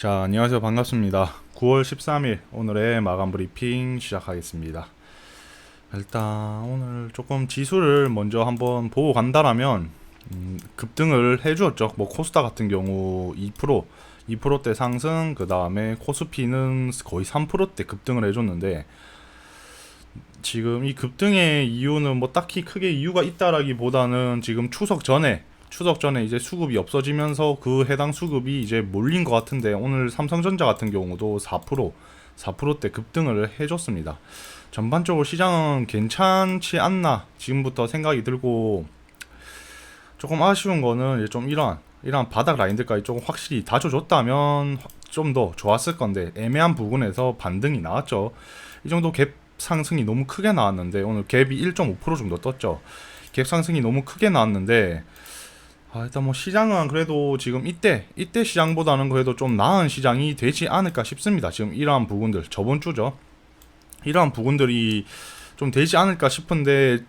자, 안녕하세요. 반갑습니다. 9월 13일 오늘의 마감 브리핑 시작하겠습니다. 일단 오늘 조금 지수를 먼저 한번 보고 간다라면 음, 급등을 해주었죠. 뭐 코스닥 같은 경우 2% 2%대 상승, 그 다음에 코스피는 거의 3%대 급등을 해줬는데 지금 이 급등의 이유는 뭐 딱히 크게 이유가 있다라기보다는 지금 추석 전에 추석 전에 이제 수급이 없어지면서 그 해당 수급이 이제 몰린 것 같은데 오늘 삼성전자 같은 경우도 4% 4%대 급등을 해줬습니다. 전반적으로 시장은 괜찮지 않나 지금부터 생각이 들고 조금 아쉬운 거는 좀 이런 이런 바닥 라인들까지 조금 확실히 다져줬다면 좀 더 좋았을 건데 애매한 부분에서 반등이 나왔죠. 이 정도 갭 상승이 너무 크게 나왔는데 오늘 갭이 1.5% 정도 떴죠. 갭 상승이 너무 크게 나왔는데 아, 일단 뭐 시장은 그래도 지금 이때 이때 시장보다는 그래도 좀 나은 시장이 되지 않을까 싶습니다. 지금 이러한 부분들 저번 주죠. 이러한 부분들이 좀 되지 않을까 싶은데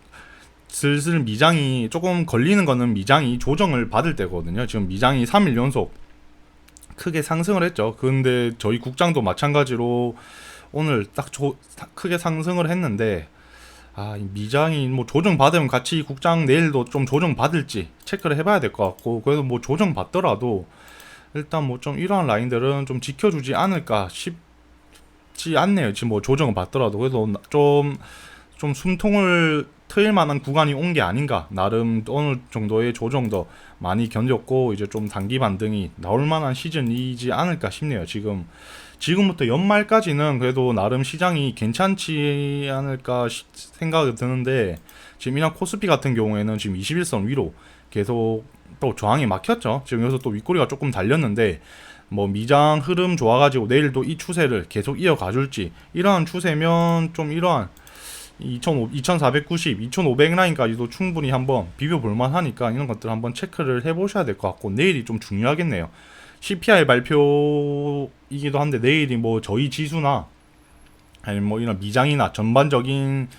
슬슬 미장이 조금 걸리는 거는 미장이 조정을 받을 때거든요. 지금 미장이 3일 연속 크게 상승을 했죠. 근데 저희 국장도 마찬가지로 오늘 딱 조, 크게 상승을 했는데 아, 이 미장이 뭐 조정 받으면 같이 국장 내일도 좀 조정 받을지 체크를 해봐야 될 것 같고 그래도 뭐 조정 받더라도 일단 뭐 좀 이러한 라인들은 좀 지켜주지 않을까 싶지 않네요. 지금 뭐 조정을 받더라도 그래도 좀좀 숨통을 트일 만한 구간이 온 게 아닌가 나름 어느 정도의 조정도 많이 견뎠고 이제 좀 단기 반등이 나올 만한 시즌이지 않을까 싶네요. 지금 지금부터 연말까지는 그래도 나름 시장이 괜찮지 않을까 시- 생각이 드는데 지금 이나 코스피 같은 경우에는 지금 21선 위로 계속 또 저항이 막혔죠. 지금 여기서 또 윗꼬리가 조금 달렸는데 뭐 미장 흐름 좋아가지고 내일도 이 추세를 계속 이어가줄지 이러한 추세면 좀 이러한 2,500, 2490, 2500 라인까지도 충분히 한번 비벼볼 만하니까 이런 것들 한번 체크를 해보셔야 될 것 같고 내일이 좀 중요하겠네요. CPI 발표이기도 한데 내일이 뭐 저희 지수나 아니면 뭐 이런 미장이나 전반적인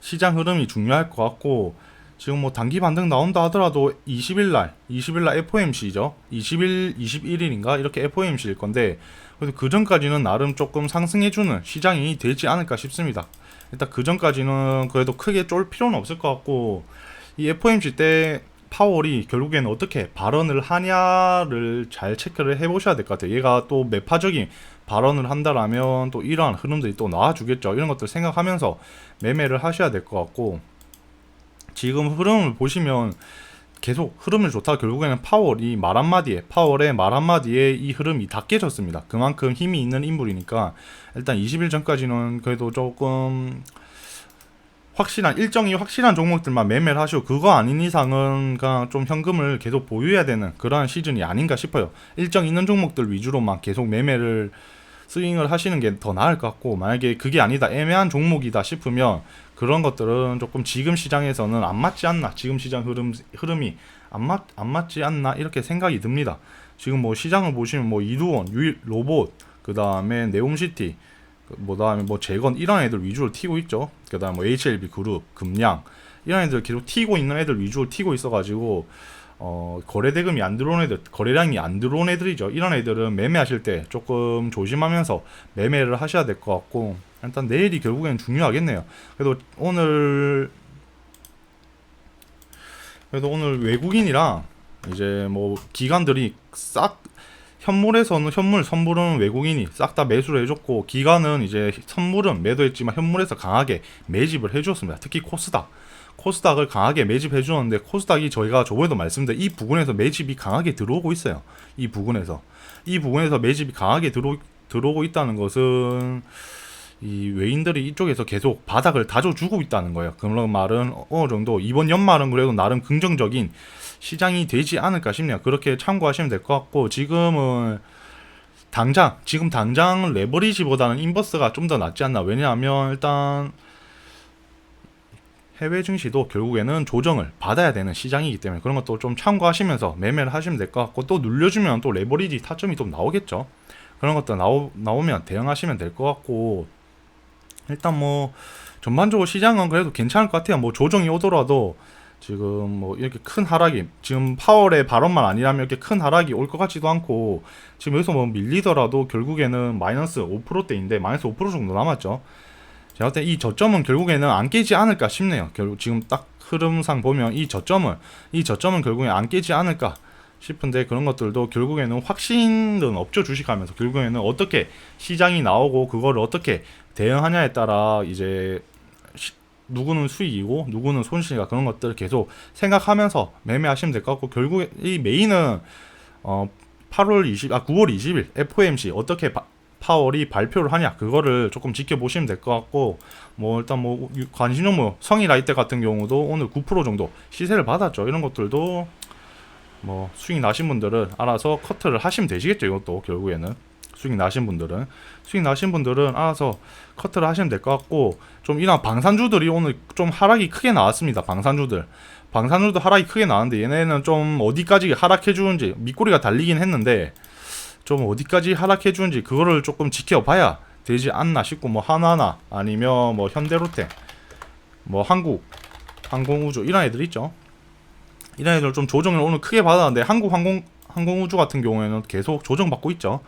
시장 흐름이 중요할 것 같고 지금 뭐 단기 반등 나온다 하더라도 20일 날, 20일 날 FOMC죠. 20일, 21일인가 이렇게 FOMC일 건데 그래도 그 전까지는 나름 조금 상승해주는 시장이 되지 않을까 싶습니다. 일단 그 전까지는 그래도 크게 쫄 필요는 없을 것 같고 이 FOMC 때 파월이 결국에는 어떻게 발언을 하냐를 잘 체크를 해보셔야 될 것 같아요. 얘가 또 매파적인 발언을 한다라면 또 이러한 흐름들이 또 나와주겠죠. 이런 것들 생각하면서 매매를 하셔야 될 것 같고 지금 흐름을 보시면 계속 흐름을 좋다. 결국에는 파월이 말 한마디에 파월의 말 한마디에 이 흐름이 다 깨졌습니다. 그만큼 힘이 있는 인물이니까 일단 20일 전까지는 그래도 조금 확실한 일정이 확실한 종목들만 매매를 하시고 그거 아닌 이상은 그냥 좀 현금을 계속 보유해야 되는 그러한 시즌이 아닌가 싶어요. 일정 있는 종목들 위주로만 계속 매매를 스윙을 하시는 게 더 나을 것 같고 만약에 그게 아니다 애매한 종목이다 싶으면 그런 것들은 조금 지금 시장에서는 안 맞지 않나 지금 시장 흐름 흐름이 안 맞 안 맞지 않나 이렇게 생각이 듭니다. 지금 뭐 시장을 보시면 뭐 이두원, 유일 로봇, 그 다음에 네옴시티, 뭐 다음에 뭐 재건 이런 애들 위주로 튀고 있죠. 그 다음 뭐 HLB 그룹, 금양 이런 애들 계속 튀고 있는 애들 위주로 튀고 있어가지고 어 거래 대금이 안 들어온 애들, 거래량이 안 들어온 애들이죠. 이런 애들은 매매하실 때 조금 조심하면서 매매를 하셔야 될 것 같고 일단 내일이 결국엔 중요하겠네요. 그래도 오늘 그래도 오늘 외국인이랑 이제 뭐 기관들이 싹 현물에서는 현물 선물은 외국인이 싹 다 매수를 해줬고 기관은 이제 선물은 매도했지만 현물에서 강하게 매집을 해주었습니다. 특히 코스닥 코스닥을 강하게 매집해 주었는데 코스닥이 저희가 저번에도 말씀드린 이 부분에서 매집이 강하게 들어오고 있어요. 이 부분에서 이 부분에서 매집이 강하게 들어 들어오고 있다는 것은 이 외인들이 이쪽에서 계속 바닥을 다져주고 있다는 거예요. 그런 말은 어느 정도 이번 연말은 그래도 나름 긍정적인 시장이 되지 않을까 싶네요. 그렇게 참고하시면 될 것 같고 지금은 당장 지금 당장 레버리지보다는 인버스가 좀 더 낫지 않나. 왜냐하면 일단 해외 증시도 결국에는 조정을 받아야 되는 시장이기 때문에 그런 것도 좀 참고하시면서 매매를 하시면 될 것 같고 또 눌려주면 또 레버리지 타점이 좀 나오겠죠. 그런 것도 나오, 나오면 대응하시면 될 것 같고 일단 뭐 전반적으로 시장은 그래도 괜찮을 것 같아요. 뭐 조정이 오더라도 지금 뭐 이렇게 큰 하락이 지금 파월의 발언만 아니라면 이렇게 큰 하락이 올 것 같지도 않고 지금 여기서 뭐 밀리더라도 결국에는 마이너스 5%대인데 마이너스 5% 정도 남았죠. 제가 볼때 이 저점은 결국에는 안 깨지 않을까 싶네요. 결국 지금 딱 흐름상 보면 이 저점은 이 저점은 결국에 안 깨지 않을까 싶은데 그런 것들도 결국에는 확신은 없죠 주식하면서 결국에는 어떻게 시장이 나오고 그거를 어떻게 대응하냐에 따라 이제 시- 누구는 수익이고 누구는 손실이가 그런 것들을 계속 생각하면서 매매하시면 될 것 같고 결국에 이 메인은 어 8월 20, 아 9월 20일 FOMC 어떻게 바- 파월이 발표를 하냐 그거를 조금 지켜보시면 될 것 같고 뭐 일단 뭐 유- 관심 종목 성이 라이트 같은 경우도 오늘 9% 정도 시세를 받았죠. 이런 것들도 뭐 수익 나신 분들은 알아서 커트를 하시면 되시겠죠. 이것도 결국에는 수익 나신 분들은. 수익 나신 분들은 알아서 커트를 하시면 될 것 같고 좀 이런 방산주들이 오늘 좀 하락이 크게 나왔습니다 방산주들. 방산주도 하락이 크게 나왔는데 얘네는 좀 어디까지 하락해 주는지 밑꼬리가 달리긴 했는데 좀 어디까지 하락해 주는지 그거를 조금 지켜봐야 되지 않나 싶고 뭐 하나나 아니면 뭐 현대로템 뭐 한국 항공우주 이런 애들 있죠. 이런 애들 좀 조정을 오늘 크게 받았는데 한국 항공 항공우주 같은 경우에는 계속 조정받고 있죠.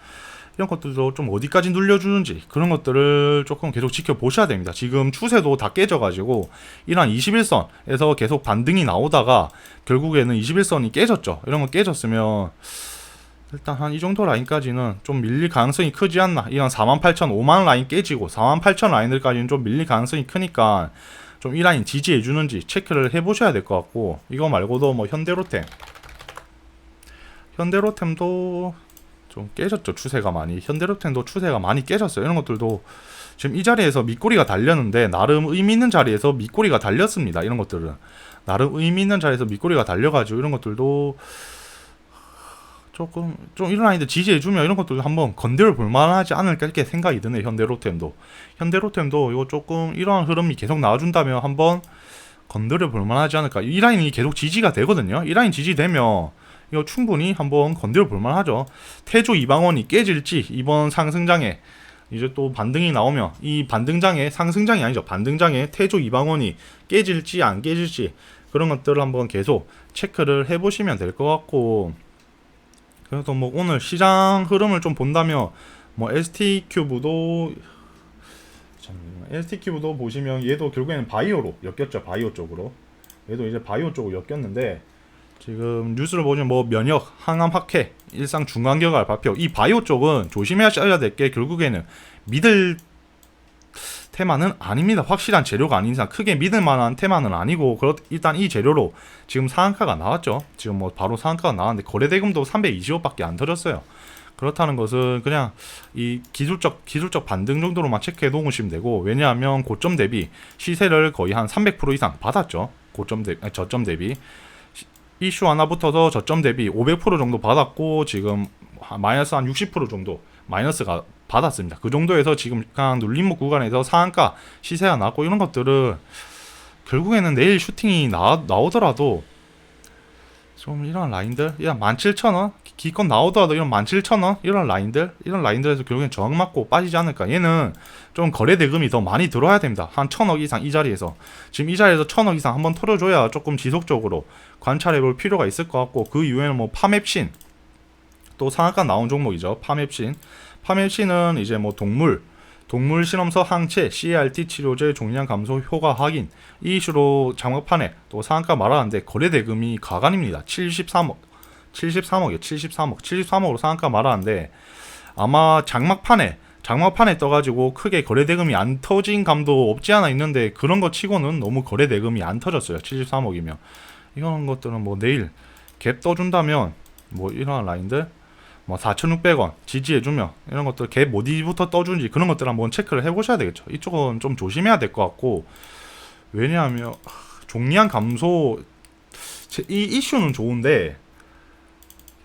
이런 것들도 좀 어디까지 눌려주는지 그런 것들을 조금 계속 지켜보셔야 됩니다. 지금 추세도 다 깨져가지고 이런 21선에서 계속 반등이 나오다가 결국에는 21선이 깨졌죠. 이런 거 깨졌으면 일단 한 이 정도 라인까지는 좀 밀릴 가능성이 크지 않나. 이런 48,000, 5만 라인 깨지고 48,000 라인들까지는 좀 밀릴 가능성이 크니까 좀 이 라인 지지해 주는지 체크를 해 보셔야 될 것 같고 이거 말고도 뭐 현대로템 현대로템도 좀 깨졌죠. 추세가 많이. 현대로템도 추세가 많이 깨졌어요. 이런 것들도 지금 이 자리에서 밑꼬리가 달렸는데 나름 의미 있는 자리에서 밑꼬리가 달렸습니다. 이런 것들은. 나름 의미 있는 자리에서 밑꼬리가 달려가지고 이런 것들도 조금 좀 이런 아이들 지지해주면 이런 것들도 한번 건드려 볼만하지 않을까 이렇게 생각이 드네요. 현대로템도. 현대로템도 이거 조금 이러한 흐름이 계속 나와준다면 한번 건드려 볼만하지 않을까. 이 라인이 계속 지지가 되거든요. 이 라인 지지되면 이거 충분히 한번 건드려 볼만 하죠. 태조 이방원이 깨질지 이번 상승장에 이제 또 반등이 나오면 이 반등장에 상승장이 아니죠. 반등장에 태조 이방원이 깨질지 안 깨질지 그런 것들을 한번 계속 체크를 해 보시면 될 것 같고. 그래서 뭐 오늘 시장 흐름을 좀 본다면 뭐 ST 큐브도. ST 큐브도 보시면 얘도 결국에는 바이오로 엮였죠. 바이오 쪽으로. 얘도 이제 바이오 쪽으로 엮였는데 지금 뉴스를 보면 뭐 면역, 항암 학회, 일상 중간결과 발표 이 바이오 쪽은 조심해야 될 게 결국에는 믿을 테마는 아닙니다. 확실한 재료가 아닌 이상 크게 믿을 만한 테마는 아니고 그렇 일단 이 재료로 지금 상한가가 나왔죠. 지금 뭐 바로 상한가가 나왔는데 거래 대금도 320억밖에 안 터졌어요. 그렇다는 것은 그냥 이 기술적 기술적 반등 정도로만 체크해 놓으시면 되고 왜냐하면 고점 대비 시세를 거의 한 300% 이상 받았죠. 고점 대 아니, 저점 대비 시- 이슈 하나 붙어서 저점 대비 500% 정도 받았고 지금 한 마이너스 한 60% 정도 마이너스가 받았습니다. 그 정도에서 지금 그냥 눌림목 구간에서 상한가 시세가 나고 이런 것들은 결국에는 내일 슈팅이 나, 나오더라도 좀 이런 라인들 이런 17,000원? 기껏 나오더라도 이런 17,000원? 이런 라인들? 이런 라인들에서 결국엔 저항 맞고 빠지지 않을까? 얘는 좀 거래 대금이 더 많이 들어와야 됩니다. 한 1,000억 이상 이 자리에서. 지금 이 자리에서 1,000억 이상 한번 털어줘야 조금 지속적으로 관찰해 볼 필요가 있을 것 같고 그 이후에는 뭐 파맵신. 또 상한가 나온 종목이죠. 파맵신. 파멜신은 이제 뭐 동물, 동물 실험서 항체, CART 치료제 종량 감소 효과 확인 이 이슈로 장막판에 또 상한가 말하는데 거래 대금이 가관입니다. 73억, 73억이요, 73억, 73억으로 상한가 말하는데 아마 장막판에 장막판에 떠가지고 크게 거래 대금이 안 터진 감도 없지 않아 있는데 그런 거 치고는 너무 거래 대금이 안 터졌어요. 73억이면 이런 것들은 뭐 내일 갭 떠준다면 뭐 이런 라인들 뭐 4,600원 지지해주면 이런 것들 갭 어디부터 떠주는지 그런 것들 한번 체크를 해보셔야 되겠죠. 이쪽은 좀 조심해야 될 것 같고 왜냐하면 하, 종량 감소 제- 이 이슈는 좋은데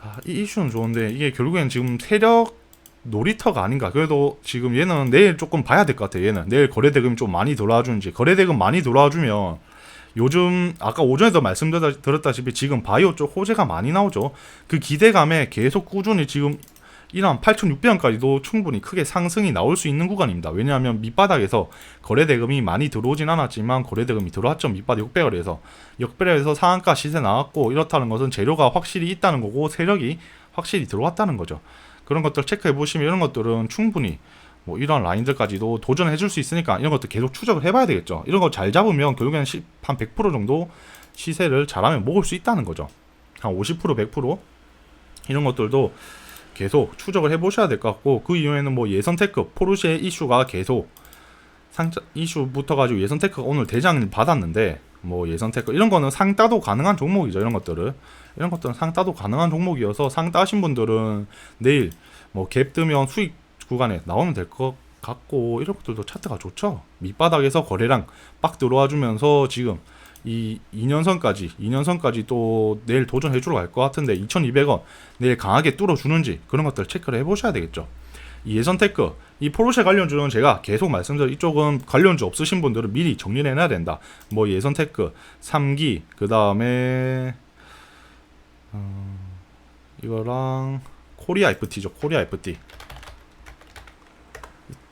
아, 이 이슈는 좋은데 이게 결국엔 지금 세력 놀이터가 아닌가. 그래도 지금 얘는 내일 조금 봐야 될 것 같아요. 얘는 내일 거래 대금이 좀 많이 돌아와 주는지 거래 대금 많이 돌아와 주면 요즘 아까 오전에도 말씀드렸다시피 지금 바이오 쪽 호재가 많이 나오죠. 그 기대감에 계속 꾸준히 지금 이런 8,600원까지도 충분히 크게 상승이 나올 수 있는 구간입니다. 왜냐하면 밑바닥에서 거래 대금이 많이 들어오진 않았지만 거래 대금이 들어왔죠. 밑바닥 600원에서 역배열에서 상한가 시세 나왔고 이렇다는 것은 재료가 확실히 있다는 거고 세력이 확실히 들어왔다는 거죠. 그런 것들 체크해 보시면 이런 것들은 충분히 뭐 이런 라인들까지도 도전해 줄 수 있으니까 이런 것도 계속 추적을 해봐야 되겠죠. 이런 거 잘 잡으면 결국에는 시- 한100% 정도 시세를 잘하면 먹을 수 있다는 거죠. 한 50% 100% 이런 것들도 계속 추적을 해보셔야 될 것 같고 그 이후에는 뭐 예선 테크 포르쉐 이슈가 계속 상자 이슈 붙어가지고 예선 테크가 오늘 대장을 받았는데 뭐 예선 테크 이런 거는 상 따도 가능한 종목이죠 이런 것들은 이런 것들은 상 따도 가능한 종목이어서 상따하신 분들은 내일 뭐 갭 뜨면 수익 구간에 나오면 될 것 같고 이런 것들도 차트가 좋죠. 밑바닥에서 거래량 빡 들어와 주면서 지금 이 2년선까지 2년선까지 또 내일 도전해 주러 갈 것 같은데 2200원 내일 강하게 뚫어 주는지 그런 것들 체크를 해 보셔야 되겠죠. 이 예선 테크 이 포르쉐 관련주는 제가 계속 말씀드린 이쪽은 관련주 없으신 분들은 미리 정리를 해놔야 된다. 뭐 예선 테크 3기 그 다음에 어, 이거랑 코리아 FT죠. 코리아 FT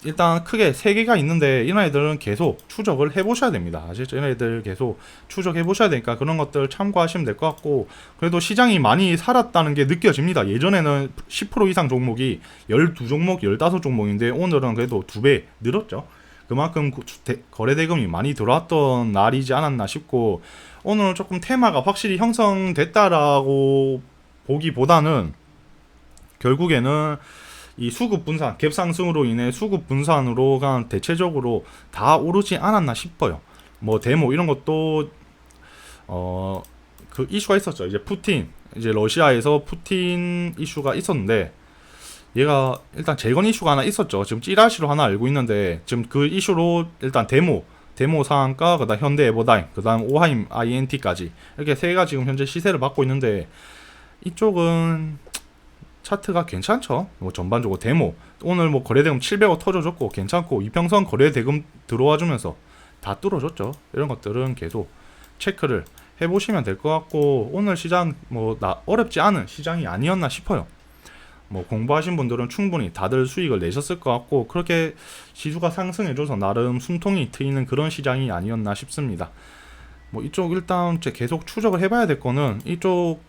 일단 크게 세 개가 있는데 이런 애들은 계속 추적을 해보셔야 됩니다. 아시죠? 이런 애들 계속 추적해 보셔야 되니까 그런 것들 참고하시면 될 것 같고 그래도 시장이 많이 살았다는 게 느껴집니다. 예전에는 10% 이상 종목이 12종목, 15종목인데 오늘은 그래도 두 배 늘었죠. 그만큼 거래 대금이 많이 들어왔던 날이지 않았나 싶고 오늘은 조금 테마가 확실히 형성됐다라고 보기보다는 결국에는 이 수급 분산, 갭 상승으로 인해 수급 분산으로가 대체적으로 다 오르지 않았나 싶어요. 뭐 데모 이런 것도 어 그 이슈가 있었죠. 이제 푸틴 이제 러시아에서 푸틴 이슈가 있었는데 얘가 일단 재건 이슈가 하나 있었죠. 지금 찌라시로 하나 알고 있는데 지금 그 이슈로 일단 데모 데모 상한가 그다음 현대 에버다임 그다음 오하임 INT까지 이렇게 세 개가 지금 현재 시세를 받고 있는데 이쪽은 차트가 괜찮죠. 뭐 전반적으로 데모 오늘 뭐 거래대금 700억 터져줬고 괜찮고 이평선 거래대금 들어와주면서 다 뚫어줬죠. 이런 것들은 계속 체크를 해보시면 될 것 같고 오늘 시장 뭐 나 어렵지 않은 시장이 아니었나 싶어요. 뭐 공부하신 분들은 충분히 다들 수익을 내셨을 것 같고 그렇게 지수가 상승해줘서 나름 숨통이 트이는 그런 시장이 아니었나 싶습니다. 뭐 이쪽 일단 이제 계속 추적을 해봐야 될 거는 이쪽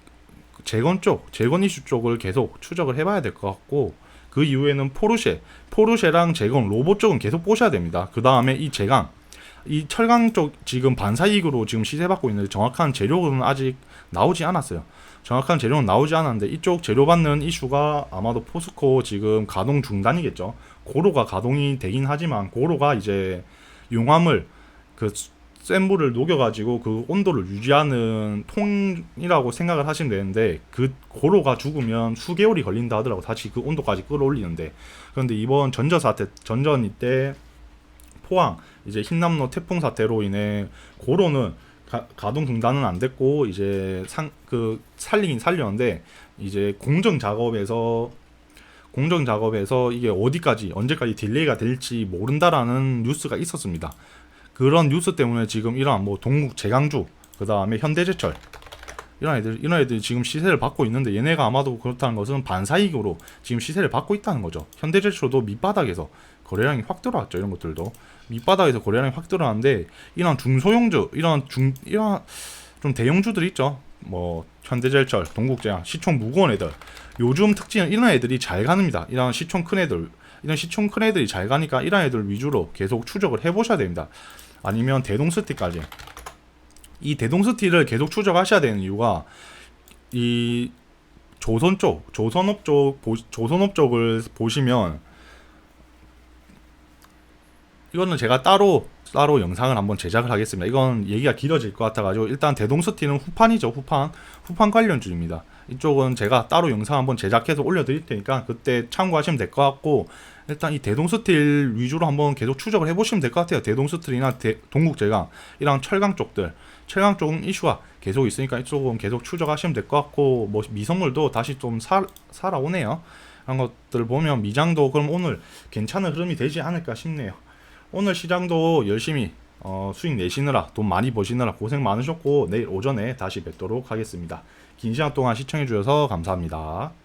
재건 쪽, 재건 이슈 쪽을 계속 추적을 해봐야 될 것 같고 그 이후에는 포르쉐, 포르쉐랑 재건 로봇 쪽은 계속 보셔야 됩니다. 그 다음에 이 재강, 이 철강 쪽 지금 반사이익으로 지금 시세받고 있는데 정확한 재료는 아직 나오지 않았어요. 정확한 재료는 나오지 않았는데 이쪽 재료 받는 이슈가 아마도 포스코 지금 가동 중단이겠죠. 고로가 가동이 되긴 하지만 고로가 이제 용암을 그 센 물을 녹여가지고 그 온도를 유지하는 통이라고 생각을 하시면 되는데 그 고로가 죽으면 수개월이 걸린다 하더라고 다시 그 온도까지 끌어올리는데 그런데 이번 전저 사태 전전 이때 포항 이제 흰남노 태풍 사태로 인해 고로는 가, 가동 중단은 안 됐고 이제 상 그 살리긴 살렸는데 이제 공정 작업에서 공정 작업에서 이게 어디까지 언제까지 딜레이가 될지 모른다라는 뉴스가 있었습니다. 그런 뉴스 때문에 지금 이러한 뭐 동국 제강주 그 다음에 현대제철 이런 애들 이런 애들이 지금 시세를 받고 있는데 얘네가 아마도 그렇다는 것은 반사이익으로 지금 시세를 받고 있다는 거죠. 현대제철도 밑바닥에서 거래량이 확 들어왔죠. 이런 것들도 밑바닥에서 거래량이 확 들어왔는데 이런 중소형주 이런 중 이런 좀 대형주들 있죠. 뭐 현대제철, 동국제약, 시총 무거운 애들. 요즘 특징은 이런 애들이 잘 가는니다. 이런 시총 큰 애들, 이런 시총 큰 애들이 잘 가니까 이런 애들 위주로 계속 추적을 해보셔야 됩니다. 아니면 대동스틱까지. 이 대동스틱을 계속 추적하셔야 되는 이유가 이 조선 쪽, 조선업 쪽, 보, 조선업 쪽을 보시면 이거는 제가 따로 따로 영상을 한번 제작을 하겠습니다. 이건 얘기가 길어질 것 같아가지고 일단 대동스티는 후판이죠. 후판 후판 관련주입니다. 이쪽은 제가 따로 영상 한번 제작해서 올려드릴 테니까 그때 참고하시면 될 것 같고 일단 이 대동스틸 위주로 한번 계속 추적을 해보시면 될 것 같아요. 대동스틸이나 대, 동국제강 이랑 철강 쪽들 철강 쪽은 이슈가 계속 있으니까 이쪽은 계속 추적하시면 될 것 같고 뭐 미선물도 다시 좀 살, 살아오네요. 그런 것들 보면 미장도 그럼 오늘 괜찮은 흐름이 되지 않을까 싶네요. 오늘 시장도 열심히 어, 수익 내시느라 돈 많이 버시느라 고생 많으셨고 내일 오전에 다시 뵙도록 하겠습니다. 긴 시간 동안 시청해 주셔서 감사합니다.